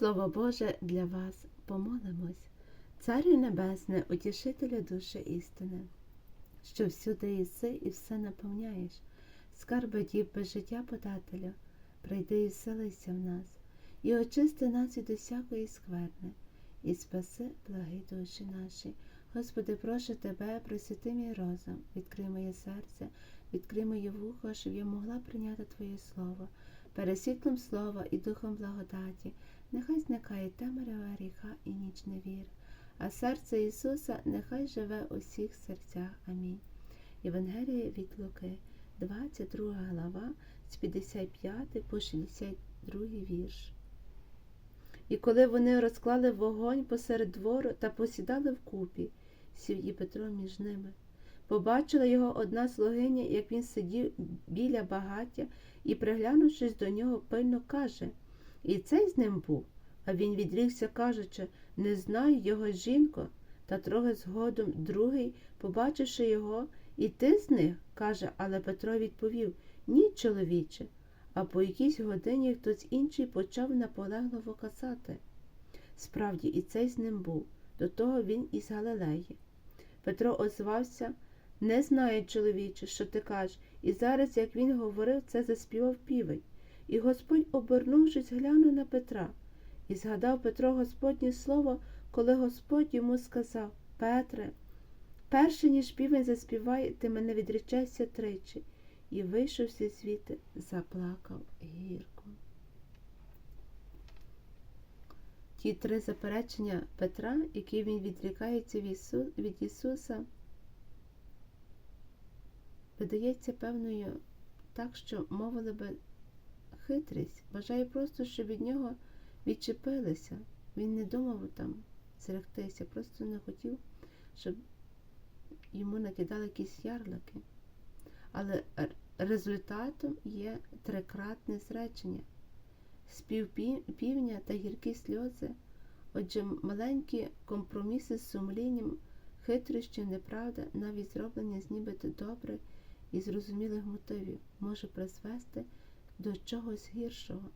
Слово Боже для вас помолимось, Царю Небесне, утішителя душі істини, що всюди єси і все наповняєш, скарби діб без життя подателю, прийди і вселися в нас, і очисти нас від усякої скверни, і спаси благі душі наші. Господи, прошу Тебе, просвіти мій розум, відкрий моє серце, відкрий моє вухо, щоб я могла прийняти Твоє Слово, перед світлом слова і духом благодаті. Нехай зникає темрява гріха і ніч невір, а серце Ісуса нехай живе у всіх серцях. Амінь. Євангеліє від Луки, 22 глава, з 55 по 62 вірш. І коли вони розклали вогонь посеред двору та посідали вкупі, сів і Петро між ними. Побачила його одна слугиня, як він сидів біля багаття, і, приглянувшись до нього, пильно каже І цей з ним був. А він відрікся, кажучи не знаю його жінко. Та трохи згодом другий, побачивши його, і ти з них, каже, але Петро відповів Ні, чоловіче. А по якійсь годині хтось інший почав наполегливо казати. Справді, і цей з ним був, до того він із Галилеї. Петро озвався не знаю, чоловіче, що ти кажеш, і зараз, як він говорив, це заспівав півень. І Господь, обернувшись, глянув на Петра, і згадав Петро Господнє слово, коли Господь йому сказав Петре, перше, ніж півень заспіває, ти мене відречешся тричі, і вийшовся звідти, заплакав гірко. Ті три заперечення Петра, які він відрікається від Ісуса, видається певною так, що мовили би хитрість, бажає просто, щоб від нього відчепилися. Він не думав там зректися, просто не хотів, щоб йому накидали якісь ярлики. Але результатом є трикратне зречення, спів півня та гіркі сльози, отже, маленькі компроміси з сумлінням, хитрощі, неправда, навіть зроблення з нібито добре і зрозумілих мотивів, може призвести до чогось гіршого.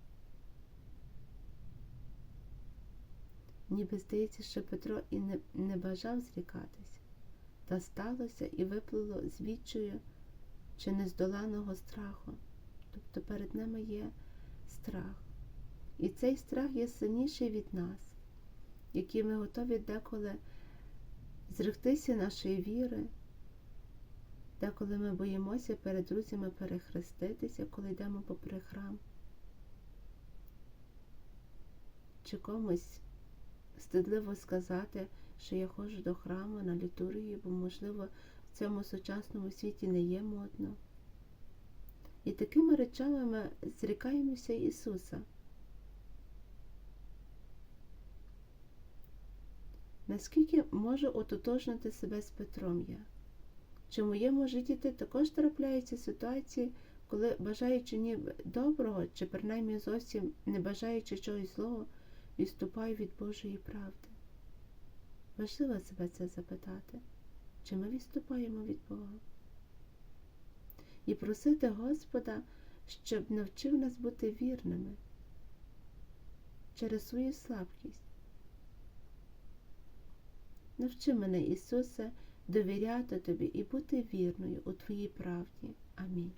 Ніби здається, що Петро і не, не бажав зрікатись, та сталося і виплило з чи нездоланого страху. Тобто перед нами є страх. І цей страх є сильніший від нас, який ми готові деколи зректися нашої віри, деколи ми боїмося перед друзями перехреститися, коли йдемо попри храм. Чи комусь стидливо сказати, що я ходжу до храму на літургію, бо, можливо, в цьому сучасному світі не є модно. І такими речами ми зрікаємося Ісуса. Наскільки можу ототожнити себе з Петром я? Чи в моєму житті також трапляються ситуації, коли, бажаючи ніби доброго, чи принаймні зовсім не бажаючи чогось злого, відступаю від Божої правди? Важливо себе це запитати, чи ми відступаємо від Бога? І просити Господа, щоб навчив нас бути вірними через свою слабкість. Навчи мене, Ісусе, довіряти Тобі і бути вірною у Твоїй правді. Амінь.